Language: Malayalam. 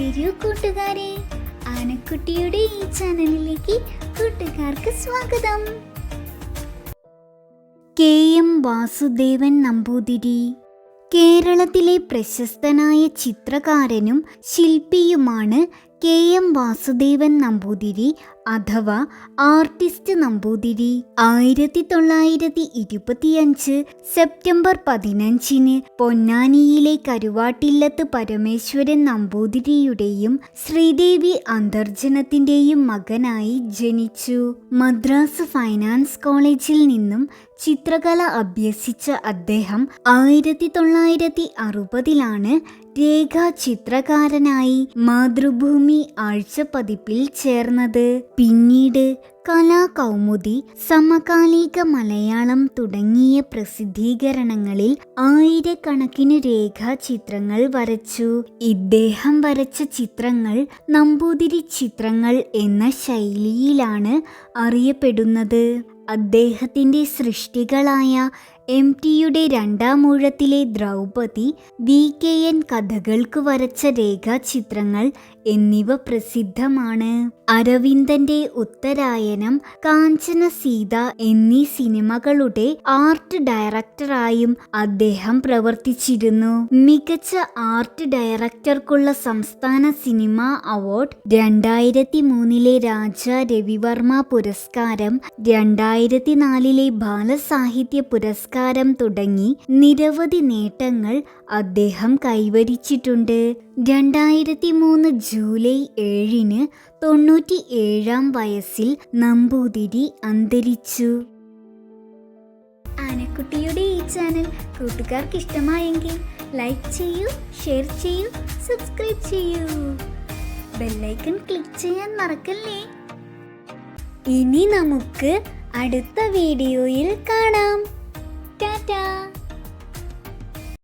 വരൂ കൂട്ടുകാരെ. ആനക്കുട്ടിയുടെ ഈ ചാനലിലേക്ക് കൂട്ടുകാർക്ക് സ്വാഗതം. കെ എം വാസുദേവൻ നമ്പൂതിരി കേരളത്തിലെ പ്രശസ്തനായ ചിത്രകാരനും ശില്പിയുമാണ് കെ എം വാസുദേവൻ നമ്പൂതിരി അഥവാ ആർട്ടിസ്റ്റ് നമ്പൂതിരി ആയിരത്തി തൊള്ളായിരത്തി ഇരുപത്തിയഞ്ച് സെപ്റ്റംബർ പതിനഞ്ചിന് പൊന്നാനിയിലെ കരുവാട്ടില്ലത്ത് പരമേശ്വരൻ നമ്പൂതിരിയുടെയും ശ്രീദേവി അന്തർജനത്തിന്റെയും മകനായി ജനിച്ചു. മദ്രാസ് ഫൈനാൻസ് കോളേജിൽ നിന്നും ചിത്രകല അഭ്യസിച്ച അദ്ദേഹം ആയിരത്തി തൊള്ളായിരത്തി അറുപതിലാണ് രേഖാചിത്രകാരനായി മാതൃഭൂമി ആഴ്ചപ്പതിപ്പിൽ ചേർന്നത്. പിന്നീട് കലാകൗമുദി സമകാലിക മലയാളം തുടങ്ങിയ പ്രസിദ്ധീകരണങ്ങളിൽ ആയിരക്കണക്കിന് രേഖാചിത്രങ്ങൾ വരച്ചു. ഇദ്ദേഹം വരച്ച ചിത്രങ്ങൾ നമ്പൂതിരി ചിത്രങ്ങൾ എന്ന ശൈലിയിലാണ് അറിയപ്പെടുന്നത്. അദ്ദേഹത്തിന്റെ സൃഷ്ടികളായ എം ടിയുടെ രണ്ടാം ഊഴത്തിലെ ദ്രൗപതി വി കെ എൻ കഥകൾക്ക് വരച്ച രേഖാചിത്രങ്ങൾ എന്നിവ പ്രസിദ്ധമാണ്. അരവിന്ദന്റെ ഉത്തരായനം കാഞ്ചന സീത എന്നീ സിനിമകളുടെ ആർട്ട് ഡയറക്ടറായും അദ്ദേഹം പ്രവർത്തിച്ചിരുന്നു. മികച്ച ആർട്ട് ഡയറക്ടർക്കുള്ള സംസ്ഥാന സിനിമാ അവാർഡ് രണ്ടായിരത്തി മൂന്നിലെ രാജ രവിവർമ്മ പുരസ്കാരം രണ്ടായിരത്തി നാലിലെ ബാലസാഹിത്യ പുരസ്കാരം തുടങ്ങി നിരവധി നേട്ടങ്ങൾ അദ്ദേഹം കൈവരിച്ചിട്ടുണ്ട്. രണ്ടായിരത്തി മൂന്ന് ജൂലൈ ഏഴിന് തൊണ്ണൂറ്റി ഏഴാം വയസ്സിൽ നമ്പൂതിരി അന്തരിച്ചു. ആനക്കുട്ടിയുടെ ഈ ചാനൽ കൂട്ടുകാർക്ക് ഇഷ്ടമായെങ്കിൽ ലൈക്ക് ചെയ്യൂ ഷെയർ ചെയ്യൂ സബ്സ്ക്രൈബ് ചെയ്യൂ. ബെല്ലൈക്കൺ ക്ലിക്ക് ചെയ്യാൻ മറക്കല്ലേ? ഇനി നമുക്ക് അടുത്ത വീഡിയോയിൽ കാണാം.